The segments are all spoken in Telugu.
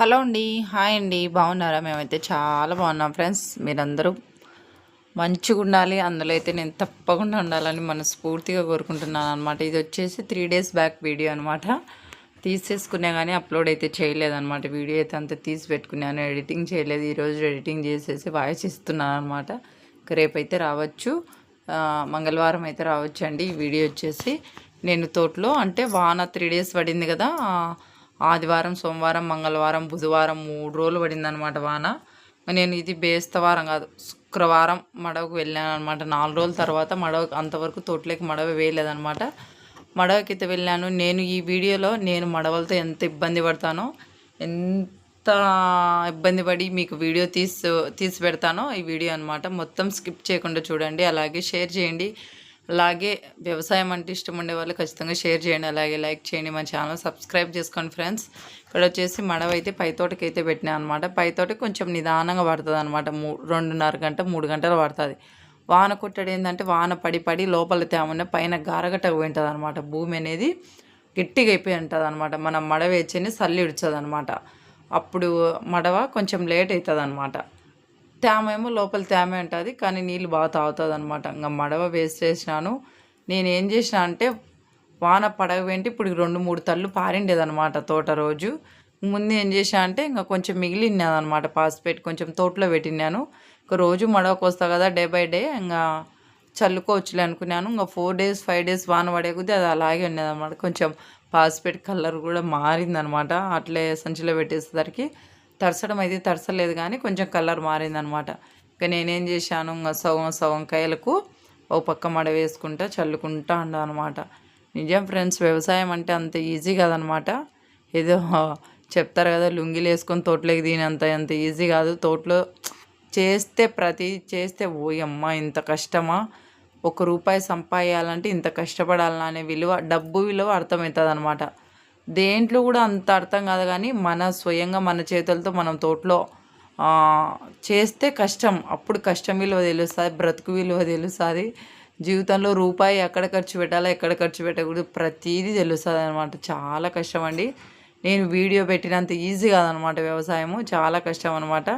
హలో అండి. హాయ్ అండి. బాగున్నారా? మేమైతే చాలా బాగున్నాం ఫ్రెండ్స్. మీరందరూ మంచిగా ఉండాలి. అందులో అయితే నేను తప్పకుండా ఉండాలని మనస్ఫూర్తిగా కోరుకుంటున్నాను అనమాట ఇది వచ్చేసి త్రీ డేస్ బ్యాక్ వీడియో అనమాట తీసేసుకున్నా కానీ అప్లోడ్ అయితే చేయలేదన్నమాట. వీడియో అయితే అంత తీసి పెట్టుకున్నాను. ఎడిటింగ్ చేయలేదు. ఈరోజు ఎడిటింగ్ చేసేసి వాయిస్ ఇస్తున్నాను అనమాట రేపైతే రావచ్చు. మంగళవారం అయితే రావచ్చు అండి ఈ వీడియో వచ్చేసి నేను తోటలో అంటే వాన త్రీ డేస్ పడింది కదా. ఆదివారం సోమవారం మంగళవారం బుధవారం మూడు రోజులు పడిందనమాట వాన. నేను ఇది బేస్తవారం కాదు శుక్రవారం మడవకు వెళ్ళాను అనమాట నాలుగు రోజుల తర్వాత మడవ అంతవరకు తోటలోకి మడవ వేయలేదనమాట మడవకి అయితే వెళ్ళాను. నేను ఈ వీడియోలో నేను మడవలతో ఎంత ఇబ్బంది పడతానో ఎంత ఇబ్బంది పడి మీకు వీడియో తీసి తీసి పెడతానో ఈ వీడియో అనమాట మొత్తం స్కిప్ చేయకుండా చూడండి. అలాగే షేర్ చేయండి. అలాగే వ్యవసాయం అంటే ఇష్టం ఉండే వాళ్ళు ఖచ్చితంగా షేర్ చేయండి అలాగే లైక్ చేయండి మా ఛానల్. సబ్స్క్రైబ్ చేసుకోండి ఫ్రెండ్స్. ఇక్కడ వచ్చేసి మడవ అయితే పైతోటకి అయితే పెట్టినా అనమాట పైతోట కొంచెం నిదానంగా పడుతుంది అనమాట మూ రెండున్నర గంట మూడు గంటలు పడుతుంది. వాన కొట్టడం ఏంటంటే వాన పడి పడి లోపల తేమన్న పైన గారగట్టకు పోయింటుంది అనమాట భూమి అనేది గట్టిగా అయిపోయి ఉంటుంది అనమాట మనం మడవ వేచని సల్లి ఇడుతుంది అనమాట అప్పుడు మడవ కొంచెం లేట్ అవుతుంది అనమాట తేమ ఏమో లోపల తేమే ఉంటుంది కానీ నీళ్ళు బాగా తాగుతుంది అనమాట ఇంకా మడవ వేస్ట్ చేసినాను. నేను ఏం చేసిన అంటే వాన పడగ వెంటి ఇప్పుడు రెండు మూడు తళ్ళు పారిండేదనమాట తోట రోజు. ముందు ఏం చేసా అంటే ఇంకా కొంచెం మిగిలినదనమాట పాస్పేట్ కొంచెం తోటలో పెట్టినాను ఇంకా రోజు మడవకు వస్తా కదా డే బై డే ఇంకా చల్లుకోవచ్చులే అనుకున్నాను. ఇంకా ఫోర్ డేస్ ఫైవ్ డేస్ వాన పడే కొద్దీ అది అలాగే ఉండేదన్నమాట. కొంచెం పాస్పేట్ కలర్ కూడా మారిందనమాట అట్లే సంచిలో పెట్టేసేసరికి తరచడం అయితే తరచలేదు కానీ కొంచెం కలర్ మారిందనమాట. ఇక నేనేం చేశాను ఇంకా సగం సగం కాయలకు ఓ పక్క మడ వేసుకుంటా చల్లుకుంటా అనమాట నిజం ఫ్రెండ్స్ వ్యవసాయం అంటే అంత ఈజీ కాదనమాట. ఏదో చెప్తారు కదా లుంగిలు వేసుకొని తోటలోకి దీనంత అంత ఈజీ కాదు. తోటలో చేస్తే ప్రతి చేస్తే ఓయమ్మ ఇంత కష్టమా? ఒక రూపాయి సంపాదించాలంటే ఇంత కష్టపడాలనే విలువ డబ్బు విలువ అర్థమవుతుంది అనమాట దేంట్లో కూడా అంత అర్థం కాదు కానీ మన స్వయంగా మన చేతులతో మనం తోటలో చేస్తే కష్టం. అప్పుడు కష్టం విలువ తెలుస్తుంది బ్రతుకు విలువ తెలుస్తుంది. జీవితంలో రూపాయి ఎక్కడ ఖర్చు పెట్టాలో ఎక్కడ ఖర్చు పెట్టకూడదు. ప్రతిదీ తెలుస్తుంది అనమాట చాలా కష్టం అండి నేను వీడియో పెట్టినంత ఈజీ కాదనమాట వ్యవసాయము. చాలా కష్టం అనమాట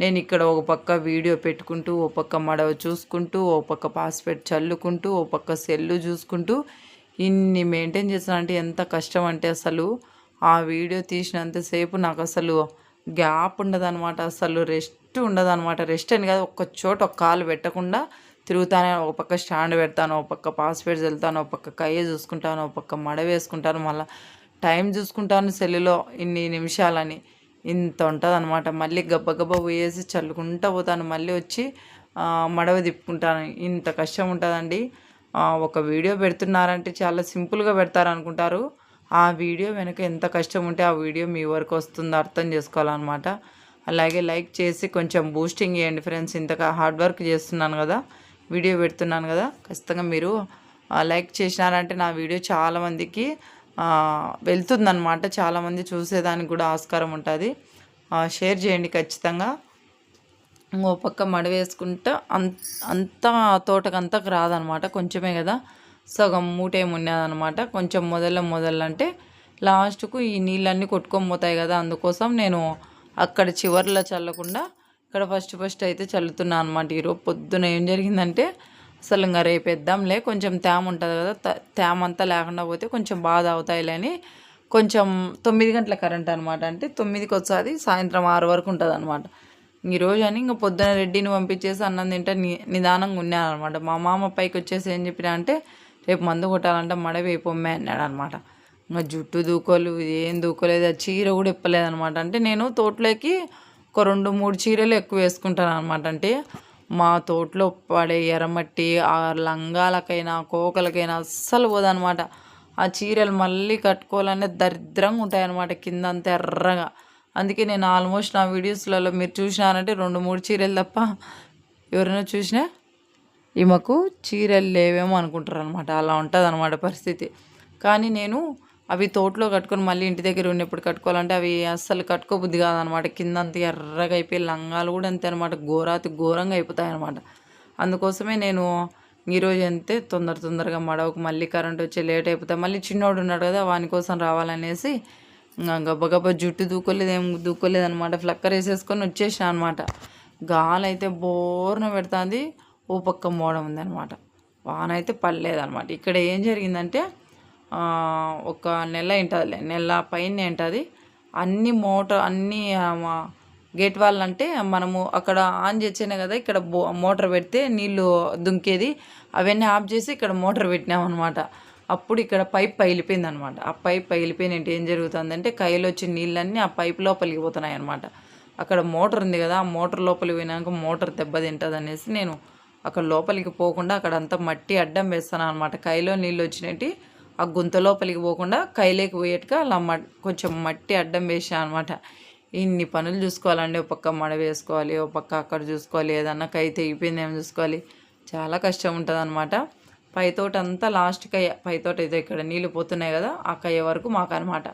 నేను ఇక్కడ ఒక పక్క వీడియో పెట్టుకుంటూ ఓ పక్క మడవ చూసుకుంటూ ఓ పక్క పాస్పేట్ చల్లుకుంటూ ఓ పక్క సెల్లు చూసుకుంటూ ఇన్ని మెయింటైన్ చేస్తానంటే ఎంత కష్టం అంటే అసలు ఆ వీడియో తీసినంతసేపు నాకు అసలు గ్యాప్ ఉండదన్నమాట. అసలు రెస్ట్ ఉండదన్నమాట. రెస్ట్ అని కాదు ఒక్క చోట ఒక కాలు పెట్టకుండా తిరుగుతానే ఒక పక్క స్టాండ్ పెడతాను ఒక పక్క పాస్పేట్స్ వెళ్తాను ఒక పక్క కయ్య చూసుకుంటాను ఒక పక్క మడ వేసుకుంటాను మళ్ళీ టైం చూసుకుంటాను సెల్లులో ఇన్ని నిమిషాలని. ఇంత ఉంటుంది అనమాట మళ్ళీ గబ్బగబ్బ పోయేసి చల్లుకుంటా పోతాను. మళ్ళీ వచ్చి మడవ తిప్పుకుంటాను. ఇంత కష్టం ఉంటుందండి. ఒక వీడియో పెడుతున్నారంటే చాలా సింపుల్గా పెడతారు అనుకుంటారు ఆ వీడియో వెనక ఎంత కష్టం ఉంటే ఆ వీడియో మీ వరకు వస్తుందో అర్థం చేసుకోవాలన్నమాట. అలాగే లైక్ చేసి కొంచెం బూస్టింగ్ చేయండి ఫ్రెండ్స్. ఇంతగా హార్డ్ వర్క్ చేస్తున్నాను కదా వీడియో పెడుతున్నాను కదా ఖచ్చితంగా మీరు లైక్ చేసినారంటే నా వీడియో చాలామందికి వెళ్తుందన్నమాట. చాలామంది చూసేదానికి కూడా ఆస్కారం ఉంటుంది. షేర్ చేయండి ఖచ్చితంగా. ఇంకో పక్క మడవేసుకుంటా అంత అంతా తోటకంతా రాదనమాట. కొంచెమే కదా. సగం మూటేమి ఉన్నదనమాట కొంచెం మొదల మొదలంటే లాస్ట్కు ఈ నీళ్ళన్నీ కొట్టుకొని పోతాయి కదా. అందుకోసం నేను అక్కడ చివర్లో చల్లకుండా ఇక్కడ ఫస్ట్ ఫస్ట్ అయితే చల్లుతున్నాను అనమాట. ఈరోజు పొద్దున ఏం జరిగిందంటే అసలు ఇంకా రేపు వేద్దాంలే కొంచెం తేమ ఉంటుంది కదా. త- తేమ అంతా లేకుండా పోతే కొంచెం బాధ అవుతాయిలే అని కొంచెం తొమ్మిది గంటల కరెంట్ అనమాట. అంటే తొమ్మిదికి వచ్చేది సాయంత్రం ఆరు వరకు ఉంటుంది అనమాట ఈరోజు అని ఇంకా పొద్దున రెడ్డిని పంపించేసి అన్నం తింటే ని నిదానంగా ఉన్నాను అనమాట మా మామ పైకి వచ్చేసి ఏం చెప్పినా అంటే రేపు మందు కొట్టాలంటే మడ వేపొమ్మే అన్నాడు అనమాట ఇంకా జుట్టు దూకోలు ఏం దూకోలేదు ఆ చీర కూడా ఇప్పలేదనమాట అంటే నేను తోటలోకి ఒక రెండు మూడు చీరలు ఎక్కువ వేసుకుంటాను అనమాట అంటే మా తోటలో పడే ఎర్రమట్టి ఆ లంగాలకైనా కోకలకైనా అస్సలు పోదనమాట ఆ చీరలు మళ్ళీ కట్టుకోవాలనే దరిద్రంగా ఉంటాయన్నమాట కిందంతా కింద అంత ఎర్రగా. అందుకే నేను ఆల్మోస్ట్ నా వీడియోస్లలో మీరు చూసినారంటే రెండు మూడు చీరలు తప్ప ఎవరైనా చూసినా ఈమెకు చీరలు లేవేమో అనుకుంటారు అనమాట అలా ఉంటుంది అనమాట పరిస్థితి. కానీ నేను అవి తోటలో కట్టుకొని మళ్ళీ ఇంటి దగ్గర ఉన్నప్పుడు కట్టుకోవాలంటే అవి అస్సలు కట్టుకోబుద్ధి కాదనమాట కింద అంత ఎర్రగా అయిపోయి లంగాలు కూడా అంతే అనమాట ఘోరాతి ఘోరంగా అయిపోతాయి అనమాట అందుకోసమే నేను ఈరోజు అంతే తొందర తొందరగా మడవకు మళ్ళీ కరెంట్ వచ్చి లేట్ అయిపోతాయి మళ్ళీ చిన్నోడు ఉన్నాడు కదా వాని కోసం రావాలనేసి గబ్బ గబ్బ జుట్టు దూకోలేదు ఏం దూకోలేదు అనమాట ఫ్లక్కర్ వేసేసుకొని వచ్చేసాను అనమాట గాలి అయితే బోర్న పెడుతుంది. ఓ పక్క మోడం ఉందన్నమాట. వాన అయితే పడలేదనమాట ఇక్కడ ఏం జరిగిందంటే ఒక నెల ఏంటది నెల పైన ఏంటది? అన్ని మోటార్ అన్ని గేట్ వాళ్ళు అంటే మనము అక్కడ ఆన్ చేసేనే కదా ఇక్కడ బో మోటార్ పెడితే నీళ్ళు దుంకేది. అవన్నీ ఆఫ్ చేసి ఇక్కడ మోటార్ పెట్టినాం అనమాట అప్పుడు ఇక్కడ పైప్ పగిలిపోయింది అనమాట ఆ పైప్ పగిలిపోయినట్టు ఏం జరుగుతుందంటే కైలో వచ్చిన నీళ్ళన్నీ ఆ పైప్ లోపలికి పోతున్నాయి అనమాట అక్కడ మోటార్ ఉంది కదా ఆ మోటార్ లోపలికి పోయినాక మోటార్ దెబ్బతింటుంది అనేసి నేను అక్కడ లోపలికి పోకుండా అక్కడ అంతా మట్టి అడ్డం వేస్తాను అనమాట కైలో నీళ్ళు వచ్చినట్టు ఆ గుంత లోపలికి పోకుండా కైలేకి పోయేట్టుగా అలా కొంచెం మట్టి అడ్డం వేసాను అనమాట ఇన్ని పనులు చూసుకోవాలండి ఒక పక్క మడ వేసుకోవాలి ఒక పక్క అక్కడ చూసుకోవాలి ఏదన్నా కై తెగిపోయిందేమో చూసుకోవాలి. చాలా కష్టం ఉంటుంది అనమాట పైతోట అంతా లాస్ట్ కయ్య పైతోట అయితే ఇక్కడ నీళ్ళు పోతున్నాయి కదా ఆ కయ్య వరకు మాకు అనమాట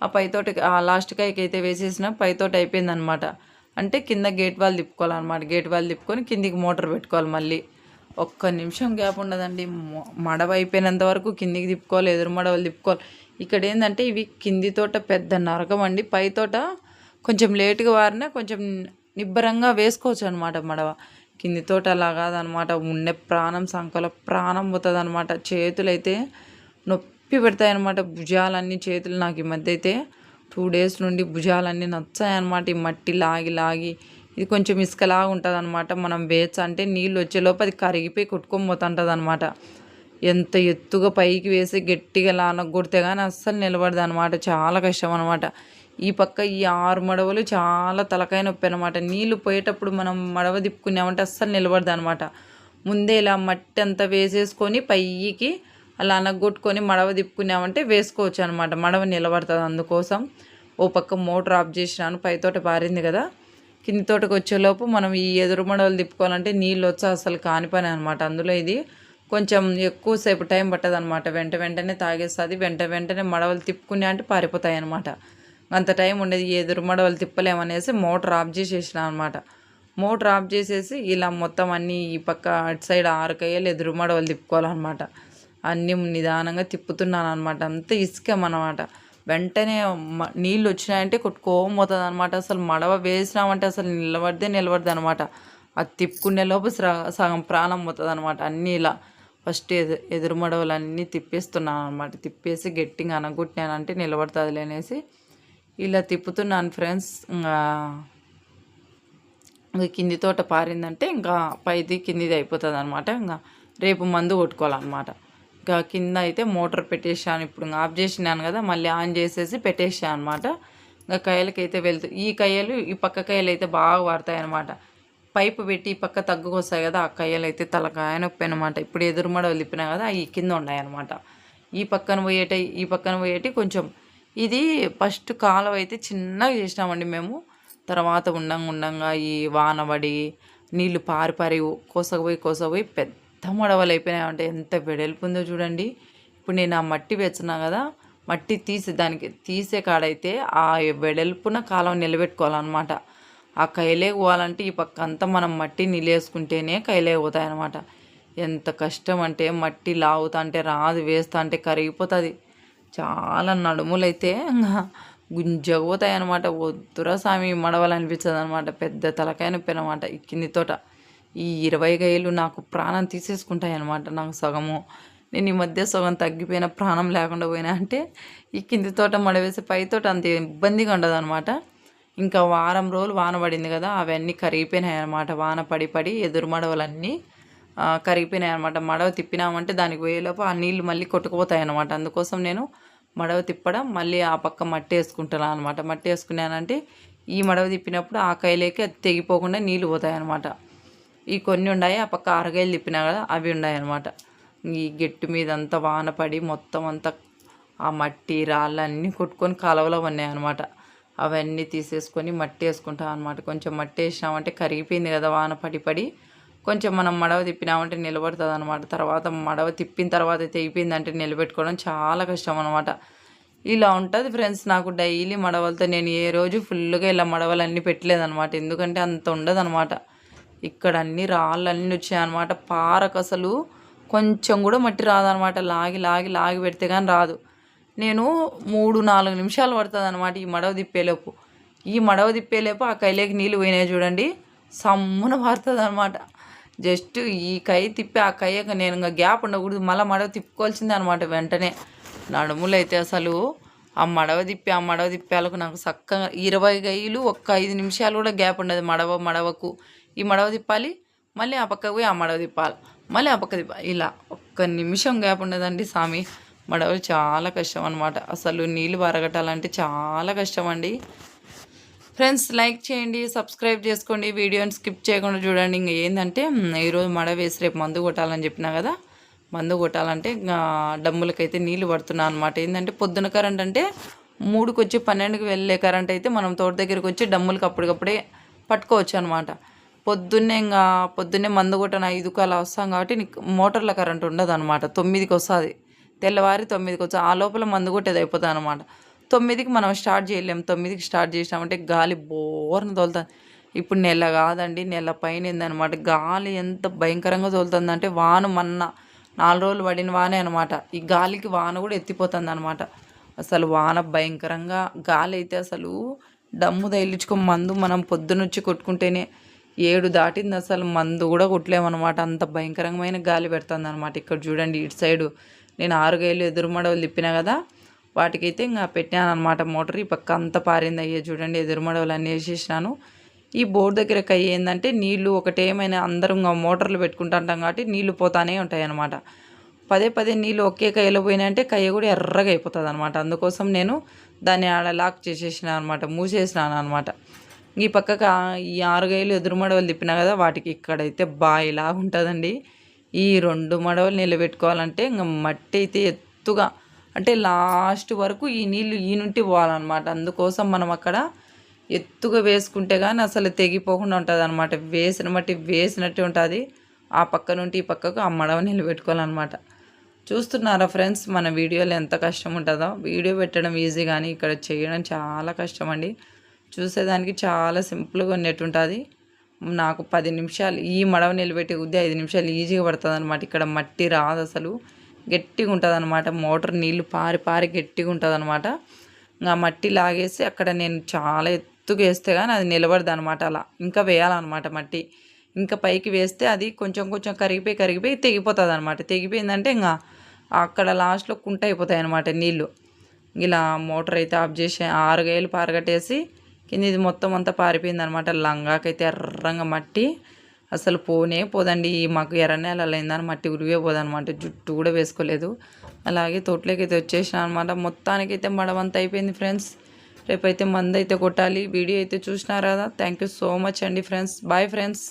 ఆ పైతోట ఆ లాస్ట్ కాయకి అయితే వేసేసిన పైతోట అయిపోయింది అనమాట అంటే కింద గేట్ వాళ్ళు తిప్పుకోవాలన్నమాట గేట్ వాళ్ళు తిప్పుకొని కిందికి మోటార్ పెట్టుకోవాలి మళ్ళీ. ఒక్క నిమిషం గ్యాప్ ఉండదండి. మడవ అయిపోయినంత వరకు కిందికి తిప్పుకోవాలి ఎదురు మడవలు తిప్పుకోవాలి. ఇక్కడ ఏంటంటే ఇవి కింది తోట పెద్ద నరకం అండి. పై తోట కొంచెం లేటుగా వారినా కొంచెం నిబ్బరంగా వేసుకోవచ్చు అనమాట మడవ. కింది తోట అలా కాదనమాట. ఉండే ప్రాణం సంకల ప్రాణం పోతుంది అనమాట చేతులైతే నొప్పి పెడతాయి అనమాట భుజాలన్నీ చేతులు నాకు ఈ మధ్య అయితే టూ డేస్ నుండి భుజాలన్నీ నచ్చాయన్నమాట ఈ మట్టి లాగి లాగి ఇది కొంచెం ఇసుకలాగా ఉంటుంది అనమాట మనం వేచ అంటే నీళ్ళు వచ్చేలోపు అది కరిగిపోయి కొట్టుకొని పోతుంటుంది అనమాట ఎంత ఎత్తుగా పైకి వేసి గట్టిగా లానగొడితే కానీ అస్సలు నిలబడదు అనమాట చాలా కష్టం అనమాట ఈ పక్క ఈ ఆరు మడవలు చాలా తలకాయ నొప్పి అనమాట నీళ్ళు పోయేటప్పుడు మనం మడవ తిప్పుకున్నామంటే అస్సలు నిలబడదు అనమాట ముందే ఇలా మట్టి అంతా వేసేసుకొని పైకి అలా అనగొట్టుకొని మడవ తిప్పుకున్నామంటే వేసుకోవచ్చు అనమాట మడవ నిలబడుతుంది అందుకోసం. ఓ పక్క మోటార్ ఆఫ్ చేసినాను పైతోట పారింది కదా. కింది తోటకు వచ్చేలోపు మనం ఈ ఎదురు మడవలు తిప్పుకోవాలంటే నీళ్ళు వచ్చి అసలు కాని పని అనమాట అందులో ఇది కొంచెం ఎక్కువసేపు టైం పట్టదనమాట వెంట వెంటనే తాగేస్తుంది వెంట వెంటనే మడవలు తిప్పుకునే అంటే పారిపోతాయి అనమాట అంత టైం ఉండేది ఎదురు మడవలు తిప్పలేమనేసి మోటార్ ఆఫ్ చేసేసిన అనమాట మోటార్ ఆఫ్ చేసేసి ఇలా మొత్తం అన్నీ ఈ పక్క అటు సైడ్ ఆరు కయ్యలు ఎదురు మడవలు తిప్పుకోవాలన్నమాట. అన్నీ నిదానంగా తిప్పుతున్నాను అనమాట అంత ఇసుకం వెంటనే నీళ్ళు వచ్చినాయంటే కొట్టుకోవం అనమాట అసలు మడవ వేసినామంటే అసలు నిలబడితే నిలబడదు అనమాట అది తిప్పుకునే లోపు సగం ప్రాణం పోతుంది అనమాట అన్నీ ఇలా ఫస్ట్ ఎదు ఎదురు మడవలు అన్నీ తిప్పేస్తున్నాను అనమాట తిప్పేసి గట్టిగా అనగొట్టినానంటే నిలబడుతుంది లేనేసి ఇలా తిప్పుతున్నాను ఫ్రెండ్స్. ఇంకా ఇంకా కింది తోట పారిందంటే ఇంకా పైది కిందిది అయిపోతుంది అనమాట ఇంకా రేపు మందు కొట్టుకోవాలన్నమాట. ఇంకా కింద అయితే మోటార్ పెట్టేసాను ఇప్పుడు ఇంకా ఆఫ్ చేసినాను కదా మళ్ళీ ఆన్ చేసేసి పెట్టేసాను అనమాట ఇంకా కయ్యలకైతే వెళ్తూ ఈ కయ్యలు ఈ పక్క కయ్యలు అయితే బాగా వాడతాయి అనమాట పైపు పెట్టి ఈ పక్క తగ్గుకొస్తాయి కదా ఆ కయ్యలు అయితే తలకాయ నొప్పి అనమాట ఇప్పుడు ఎదురు మడవలు తిప్పినా కదా ఈ కింద ఉన్నాయి అనమాట ఈ పక్కన పోయేటి ఈ పక్కన పోయేటి కొంచెం ఇది ఫస్ట్ కాలువ అయితే చిన్నగా చేసినామండి మేము. తర్వాత ఉండంగా ఉండంగా ఈ వాన పడి నీళ్ళు పారి పారి కోసకపోయి కోసకపోయి పెద్ద మడవలు అయిపోయినాయంటే ఎంత వెడల్పు ఉందో చూడండి. ఇప్పుడు నేను ఆ మట్టి వేస్తున్నా కదా మట్టి తీసి దానికి తీసే కాడైతే ఆ వెడల్పున కాలం నిలబెట్టుకోవాలన్నమాట. ఆ కైలే పోవాలంటే ఈ పక్క అంతా మనం మట్టి నిలేసుకుంటేనే కైలే పోతాయన్నమాట. ఎంత కష్టం అంటే మట్టి లాగుతా అంటే రాదు వేస్తా అంటే కరిగిపోతుంది. చాలా నడుములైతే ఇంకా గుంజకపోతాయి అనమాట వద్దురా స్వామి మడవలనిపించదు అనమాట పెద్ద తలకాయ నొప్పి అనమాట ఈ కింది తోట. ఈ ఇరవై గైలు నాకు ప్రాణం తీసేసుకుంటాయి అనమాట నాకు సగము. నేను ఈ మధ్య సగం తగ్గిపోయిన ప్రాణం లేకుండా పోయినా అంటే ఈ కింది తోట మడవేసి పై తోట అంత ఇబ్బందిగా ఉండదు అనమాట ఇంకా వారం రోజులు వాన పడింది కదా అవన్నీ కరిగిపోయినాయి అనమాట వాన పడి పడి ఎదురు మడవలన్నీ కరిగిపోయినాయి అనమాట మడవ తిప్పినామంటే దానికి పోయేలోపు ఆ నీళ్ళు మళ్ళీ కొట్టుకుపోతాయి అనమాట అందుకోసం నేను మడవ తిప్పడం మళ్ళీ ఆ పక్క మట్టి వేసుకుంటాను అనమాట మట్టి వేసుకున్నానంటే ఈ మడవ తిప్పినప్పుడు ఆ కాయలేకి అది తెగిపోకుండా నీళ్ళు పోతాయి అనమాట ఈ కొన్ని ఉన్నాయి ఆ పక్క ఆరగాయలు తిప్పినా కదా అవి ఉన్నాయి అనమాట ఈ గెట్టు మీద అంతా వాన పడి మొత్తం అంతా ఆ మట్టి రాళ్ళు అన్నీ కొట్టుకొని కాలువలో ఉన్నాయి అనమాట అవన్నీ తీసేసుకొని మట్టి వేసుకుంటాం అనమాట కొంచెం మట్టి వేసినామంటే కరిగిపోయింది కదా వాన పడి పడి. కొంచెం మనం మడవ తిప్పినామంటే నిలబడుతుంది అనమాట తర్వాత మడవ తిప్పిన తర్వాత తెగిపోయిందంటే నిలబెట్టుకోవడం చాలా కష్టం అనమాట ఇలా ఉంటుంది ఫ్రెండ్స్ నాకు డైలీ మడవలతో. నేను ఏ రోజు ఫుల్గా ఇలా మడవలు అన్నీ ఎందుకంటే అంత ఉండదనమాట ఇక్కడ అన్ని రాళ్ళన్నీ వచ్చాయన్నమాట. పారకు అసలు కొంచెం కూడా మట్టి రాదనమాట లాగి లాగి లాగి పెడితే కానీ రాదు. నేను మూడు నాలుగు నిమిషాలు పడుతుంది అనమాట ఈ మడవ తిప్పేలోపు. ఈ మడవ తిప్పేలోపు ఆ కైలేకి నీళ్ళు పోయినాయి చూడండి. సమ్మున పారుతుంది అనమాట జస్ట్ ఈ కై తిప్పి ఆ కయ్యక నేను ఇంకా గ్యాప్ ఉండకూడదు. మళ్ళీ మడవ తిప్పుకోవాల్సిందే అనమాట వెంటనే. నడుములు అయితే అసలు ఆ మడవ తిప్పి ఆ మడవ తిప్పేలకు నాకు చక్కగా ఇరవై గైలు ఒక్క ఐదు నిమిషాలు కూడా గ్యాప్ ఉండదు మడవ మడవకు. ఈ మడవ తిప్పాలి మళ్ళీ ఆ పక్కకు పోయి ఆ మడవ తిప్పాలి మళ్ళీ ఆ పక్క తిప్పాలి. ఇలా ఒక్క నిమిషం గ్యాప్ ఉండదండి స్వామి మడవలు చాలా కష్టం అనమాట అసలు నీళ్ళు వరగటాలంటే చాలా కష్టం అండి. ఫ్రెండ్స్ లైక్ చేయండి సబ్స్క్రైబ్ చేసుకోండి. వీడియోని స్కిప్ చేయకుండా చూడండి. ఇంకా ఏంటంటే ఈరోజు మడ వేసి రేపు మందు కొట్టాలని చెప్పినా కదా మందు కొట్టాలంటే డమ్ములకైతే నీళ్ళు పడుతున్నా అనమాట ఏంటంటే పొద్దున కరెంట్ అంటే మూడుకి వచ్చి పన్నెండుకి వెళ్ళే కరెంట్ అయితే మనం తోట దగ్గరికి వచ్చి డమ్ములకి అప్పటికప్పుడే పట్టుకోవచ్చు అనమాట పొద్దున్నే ఇంకా పొద్దున్నే మందు కొట్టను ఐదుకు అలా వస్తాం కాబట్టి నీకు మోటార్ల కరెంట్ ఉండదు అనమాట తొమ్మిదికి వస్తుంది. తెల్లవారి తొమ్మిదికి వచ్చి ఆ లోపల మందు కొట్టేది అయిపోతుంది అనమాట తొమ్మిదికి మనం స్టార్ట్ చేయలేము తొమ్మిదికి స్టార్ట్ చేసినామంటే గాలి బోర్న తోలుతుంది ఇప్పుడు నెల కాదండి నెల పైన అనమాట గాలి ఎంత భయంకరంగా తోలుతుంది అంటే వాన మొన్న నాలుగు రోజులు పడిన వానే అనమాట ఈ గాలికి వాన కూడా ఎత్తిపోతుంది అనమాట అసలు వాన భయంకరంగా గాలి అయితే అసలు డమ్ము తగిలించుకొని మందు మనం పొద్దునొచ్చి కొట్టుకుంటేనే ఏడు దాటింది అసలు మందు కూడా కొట్టలేమన్నమాట. అంత భయంకరమైన గాలి పెడుతుంది అనమాట ఇక్కడ చూడండి ఇటు సైడు. నేను ఆరు ఎదురుమడవలు తిప్పినా కదా వాటికైతే ఇంకా పెట్టాను అనమాట మోటార్ ఈ పక్క అంతా పారింది అయ్యే చూడండి ఎదురు మడవలు అన్నీ వేసేసినాను. ఈ బోర్డు దగ్గరకు అయ్యి ఏంటంటే నీళ్ళు ఒకటేమైనా అందరం ఇంకా మోటార్లు పెట్టుకుంటుంటాం కాబట్టి నీళ్ళు పోతానే ఉంటాయి అన్నమాట పదే పదే నీళ్ళు ఒకే కయ్యలో పోయినాయంటే కయ్య కూడా ఎర్రగా అయిపోతుంది అనమాట అందుకోసం నేను దాన్ని ఆడ లాక్ చేసేసిన అనమాట మూసేసినాను అనమాట ఈ పక్కకు ఈ ఆరు గైలు ఎదురు మడవలు తిప్పినా కదా వాటికి ఇక్కడైతే బాయిలా ఉంటుందండి. ఈ రెండు మడవలు నిలబెట్టుకోవాలంటే ఇంకా మట్టి అయితే ఎత్తుగా అంటే లాస్ట్ వరకు ఈ నీళ్ళు ఈ నుండి పోవాలన్నమాట. అందుకోసం మనం అక్కడ ఎత్తుగా వేసుకుంటే కానీ అసలు తెగిపోకుండా ఉంటుంది అనమాట వేసిన మట్టి వేసినట్టు ఉంటుంది. ఆ పక్క నుండి ఈ పక్కకు ఆ మడవ నిలబెట్టుకోవాలన్నమాట చూస్తున్నారా ఫ్రెండ్స్ మన వీడియోలో ఎంత కష్టం ఉంటుందో? వీడియో పెట్టడం ఈజీ కానీ ఇక్కడ చేయడం చాలా కష్టం అండి చూసేదానికి చాలా సింపుల్గా ఉన్నట్టు ఉంటుంది. నాకు పది నిమిషాలు ఈ మడవ నిలబెట్టి ఉద్ది ఐదు నిమిషాలు ఈజీగా పడుతుంది అనమాట ఇక్కడ మట్టి రాదు అసలు గట్టిగా ఉంటుంది అనమాట మోటార్ నీళ్ళు పారి పారి గట్టిగా ఉంటుంది అనమాట ఇంకా మట్టి లాగేసి అక్కడ నేను చాలా ఎత్తుగా వేస్తే కానీ అది నిలబడదు అనమాట అలా. ఇంకా వేయాలన్నమాట మట్టి. ఇంకా పైకి వేస్తే అది కొంచెం కొంచెం కరిగిపోయి కరిగిపోయి తెగిపోతుంది అనమాట తెగిపోయిందంటే ఇంకా అక్కడ లాస్ట్లో కుంట అయిపోతాయి అనమాట నీళ్ళు ఇలా మోటార్ అయితే ఆఫ్ చేసి ఆరుగేలు పారగట్టేసి కింద ఇది మొత్తం అంతా పారిపోయింది అనమాట లంగాకైతే ఎర్రంగా మట్టి. అసలు పోనే పోదండి. మాకు ఎర్ర నేలలో అయిందని మట్టి ఉరివే పోదనమాట. జుట్టు కూడా వేసుకోలేదు. అలాగే తోటలోకి అయితే వచ్చేసిన అనమాట మొత్తానికైతే మడవంత అయిపోయింది ఫ్రెండ్స్. రేపైతే మందు అయితే కొట్టాలి. వీడియో అయితే చూసినారు? కదా థ్యాంక్ యూ సో మచ్ అండి ఫ్రెండ్స్. Bye friends.